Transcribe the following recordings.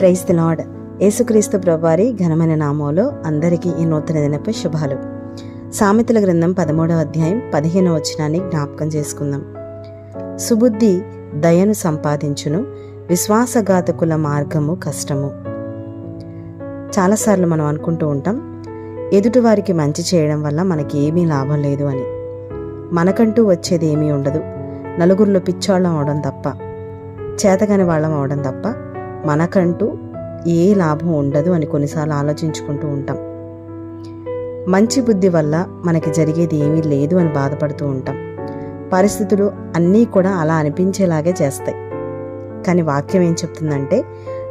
Praise the lord. యేసుక్రీస్తు ప్రభువారి ఘనమైన నామంలో అందరికీ ఈ నూతన దినపు శుభాలు. సామెతల గ్రంథం పదమూడవ అధ్యాయం పదిహేనవ వచనాన్ని జ్ఞాపకం చేసుకుందాం. సుబుద్ధి దయను సంపాదించును విశ్వాసఘాతకుల మార్గము కష్టము. చాలాసార్లు మనం అనుకుంటూ ఉంటాం ఎదుటివారికి మంచి చేయడం వల్ల మనకి ఏమీ లాభం లేదు అని. మనకంటూ వచ్చేది ఏమీ ఉండదు. నలుగురిలో పిచ్చోళ్ళం అవడం తప్ప చేతగాని వాళ్ళం అవడం తప్ప మనకంటూ ఏ లాభం ఉండదు అని కొన్నిసార్లు ఆలోచించుకుంటూ ఉంటాం. మంచి బుద్ధి వల్ల మనకి జరిగేది ఏమీ లేదు అని బాధపడుతూ ఉంటాం. పరిస్థితులు అన్నీ కూడా అలా అనిపించేలాగే చేస్తాయి. కానీ వాక్యం ఏం చెప్తుందంటే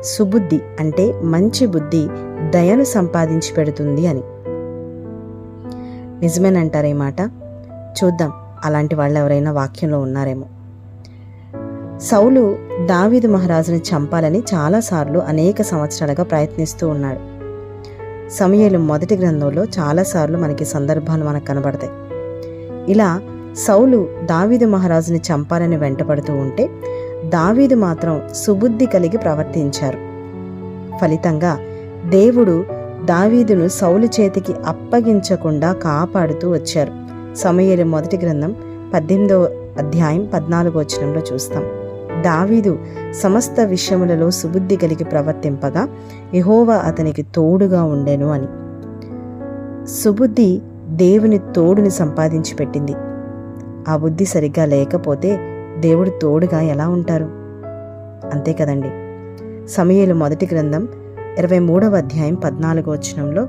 సుబుద్ధి అంటే మంచి బుద్ధి దయను సంపాదించి పెడుతుంది అని. నిజమేనంటారే మాట? చూద్దాం అలాంటి వాళ్ళు ఎవరైనా వాక్యంలో ఉన్నారేమో. సౌలు దావీదు మహారాజుని చంపాలని చాలాసార్లు అనేక సంవత్సరాలుగా ప్రయత్నిస్తూ ఉన్నాడు. సమయలు మొదటి గ్రంథంలో చాలాసార్లు మనకి సందర్భాలు మనకు కనబడతాయి. ఇలా సౌలు దావీదు మహారాజుని చంపాలని వెంటపడుతూ ఉంటే దావీదు మాత్రం సుబుద్ధి కలిగి ప్రవర్తించారు. ఫలితంగా దేవుడు దావీదును సౌలు చేతికి అప్పగించకుండా కాపాడుతూ వచ్చారు. సమయలు మొదటి గ్రంథం పద్దెనిమిదవ అధ్యాయం పద్నాలుగో వచనంలో చూస్తాం. దావీదు సమస్త విషయములలో సుబుద్ధి కలిగి ప్రవర్తింపగా యహోవా అతనికి తోడుగా ఉండెను అని. సుబుద్ధి దేవుని తోడుని సంపాదించి పెట్టింది. ఆ బుద్ధి సరిగ్గా లేకపోతే దేవుడు తోడుగా ఎలా ఉంటారు? అంతే కదండి. సమయలు మొదటి గ్రంథం ఇరవై మూడవ అధ్యాయం పద్నాలుగో వచనంలో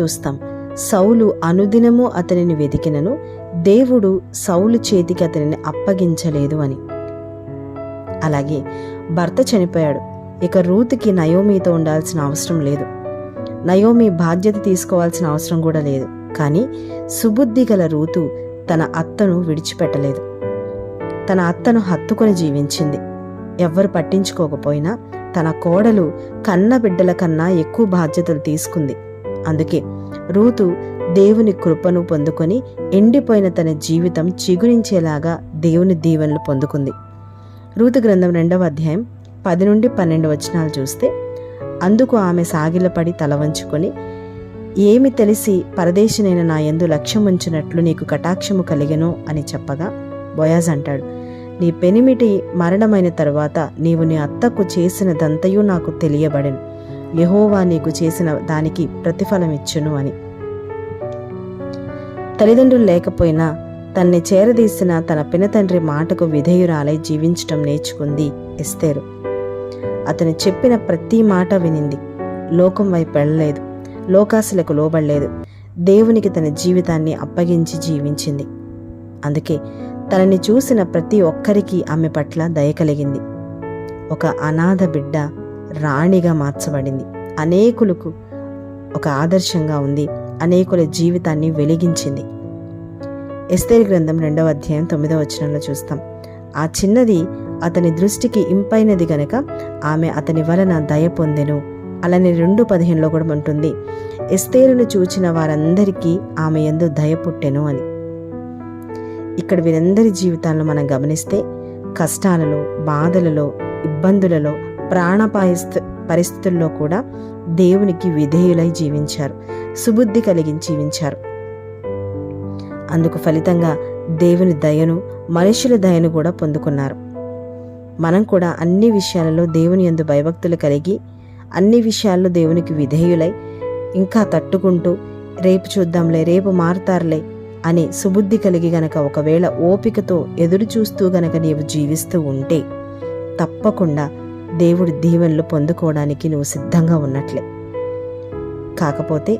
చూస్తాం. సౌలు అనుదినము అతనిని వెతికినను దేవుడు సౌలు చేతికి అతనిని అప్పగించలేదు అని. అలాగే భర్త చనిపోయాడు. ఇక రూతుకి నయోమితో ఉండాల్సిన అవసరం లేదు. నయోమి బాధ్యత తీసుకోవాల్సిన అవసరం కూడా లేదు. కానీ సుబుద్ధి గల రూతు తన అత్తను విడిచిపెట్టలేదు. తన అత్తను హత్తుకొని జీవించింది. ఎవ్వరు పట్టించుకోకపోయినా తన కోడలు కన్న బిడ్డల కన్నా ఎక్కువ బాధ్యతలు తీసుకుంది. అందుకే రూతు దేవుని కృపను పొందుకొని ఎండిపోయిన తన జీవితం చిగురించేలాగా దేవుని దీవెనలు పొందుకుంది. రూతు గ్రంథం రెండవ అధ్యాయం పది నుండి పన్నెండు వచనాలు చూస్తే అందుకు ఆమె సాగిలపడి తల వంచుకొని ఏమి తెలిసి పరదేశినైన నా ఎందు లక్ష్యం ఉంచినట్లు నీకు కటాక్షము కలిగెను అని చెప్పగా బొయాజ్ అంటాడు నీ పెనిమిటి మరణమైన తరువాత నీవు నీ అత్తకు చేసినదంతయు నాకు తెలియబడెను. యహోవా నీకు చేసిన దానికి ప్రతిఫలం ఇచ్చును అని. తల్లిదండ్రులు లేకపోయినా తన్ని చేరదీసిన తన పినతండ్రి మాటకు విధేయురాలై జీవించటం నేర్చుకుంది ఎస్తేరు. అతను చెప్పిన ప్రతి మాట వినింది. లోకం వైపు వెళ్ళలేదు లోకాసులకు లోబడలేదు. దేవునికి తన జీవితాన్ని అప్పగించి జీవించింది. అందుకే తనని చూసిన ప్రతి ఒక్కరికి ఆమె పట్ల దయ కలిగింది. ఒక అనాథ బిడ్డ రాణిగా మార్చబడింది. అనేకులకు ఒక ఆదర్శంగా ఉంది. అనేకుల జీవితాన్ని వెలిగించింది. ఎస్తేర్ గ్రంథం రెండవ అధ్యాయం తొమ్మిదవ వచనంలో చూస్తాం. ఆ చిన్నది అతని దృష్టికి ఇంపైనది గనక ఆమె అతని వలన దయ పొందెను. అలానే రెండు పదిహేనులో కూడా ఉంటుంది. ఎస్తేరును చూచిన వారందరికీ ఆమె ఎందు దయ పుట్టెను అని. ఇక్కడ వీరందరి జీవితాలను మనం గమనిస్తే కష్టాలలో బాధలలో ఇబ్బందులలో ప్రాణపాయ పరిస్థితుల్లో కూడా దేవునికి విధేయులై జీవించారు. సుబుద్ధి కలిగి జీవించారు. అందుకు ఫలితంగా దేవుని దయను మనుషుల దయను కూడా పొందుకున్నారు. మనం కూడా అన్ని విషయాలలో దేవుని యందు భయభక్తులు కలిగి అన్ని విషయాల్లో దేవునికి విధేయులై ఇంకా తట్టుకుంటూ రేపు చూద్దాంలే రేపు మారుతారులే అని సుబుద్ధి కలిగి గనక ఒకవేళ ఓపికతో ఎదురు చూస్తూ గనక నీవు జీవిస్తూ ఉంటే తప్పకుండా దేవుడి దీవెనలు పొందుకోవడానికి నువ్వు సిద్ధంగా ఉన్నట్లే. కాకపోతే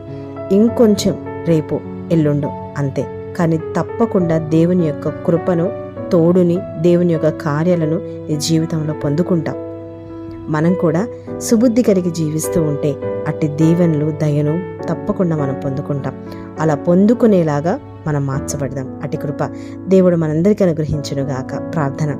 ఇంకొంచెం రేపు ఎల్లుండు అంతే. కానీ తప్పకుండా దేవుని యొక్క కృపను తోడుని దేవుని యొక్క కార్యాలను నీ జీవితంలో పొందుకుంటాం. మనం కూడా సుబుద్ధి కలిగి జీవిస్తూ ఉంటే అట్టి దీవెనలు దయను తప్పకుండా మనం పొందుకుంటాం. అలా పొందుకునేలాగా మనం మార్చబడదాం. అటు కృప దేవుడు మనందరికీ అనుగ్రహించునుగాక ప్రార్థన.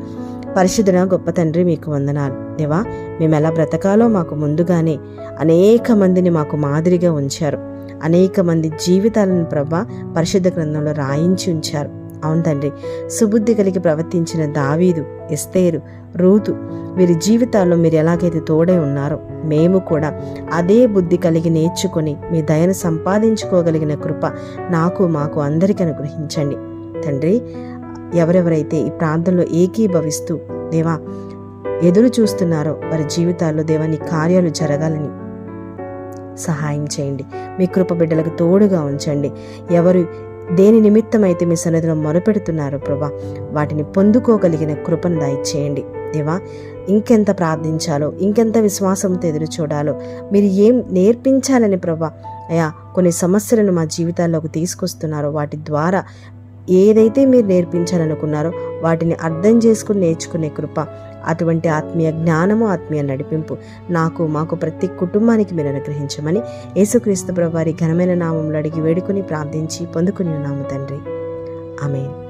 పరిశుద్ధన గొప్ప తండ్రి మీకు వందనాలు. దేవా మేము ఎలా బ్రతకాలో మాకు ముందుగానే అనేక మందిని మాకు మాదిరిగా ఉంచారు. అనేక మంది జీవితాలను ప్రభా పరిశుద్ధ గ్రంథంలో రాయించి ఉంచారు. అవును తండ్రి సుబుద్ధి కలిగి ప్రవర్తించిన దావీదు ఎస్తేరు రూతు వీరి జీవితాల్లో మీరు ఎలాగైతే తోడై ఉన్నారో మేము కూడా అదే బుద్ధి కలిగి నేర్చుకొని మీ దయను సంపాదించుకోగలిగిన కృప నాకు మాకు అందరికీ అనుగ్రహించండి. తండ్రి ఎవరెవరైతే ఈ ప్రాంతంలో ఏకీభవిస్తూ దేవా ఎదురు చూస్తున్నారో వారి జీవితాల్లో దేవాని కార్యాలు జరగాలని సహాయం చేయండి. మీ కృప బిడ్డలకు తోడుగా ఉంచండి. ఎవరు దేని నిమిత్తమైతే మీ సన్నిధిలో మొరపెడుతున్నారో ప్రభా వాటిని పొందుకోగలిగిన కృపను దయచేయండి. దేవా ఇంకెంత ప్రార్థించాలో ఇంకెంత విశ్వాసంతో ఎదురు చూడాలో మీరు ఏం నేర్పించాలని ప్రభా అయా కొన్ని సమస్యలను మా జీవితాల్లోకి తీసుకొస్తున్నారో వాటి ద్వారా ఏదైతే మీరు నేర్పించాలనుకున్నారో వాటిని అర్థం చేసుకుని నేర్చుకునే కృప అటువంటి ఆత్మీయ జ్ఞానము ఆత్మీయ నడిపింపు నాకు మాకు ప్రతి కుటుంబానికి మీరు అనుగ్రహించమని యేసుక్రీస్తు ప్రభు వారి ఘనమైన నామంలో అడిగి వేడుకుని ప్రార్థించి పొందుకుని ఉన్నాము తండ్రి. ఆమెన్.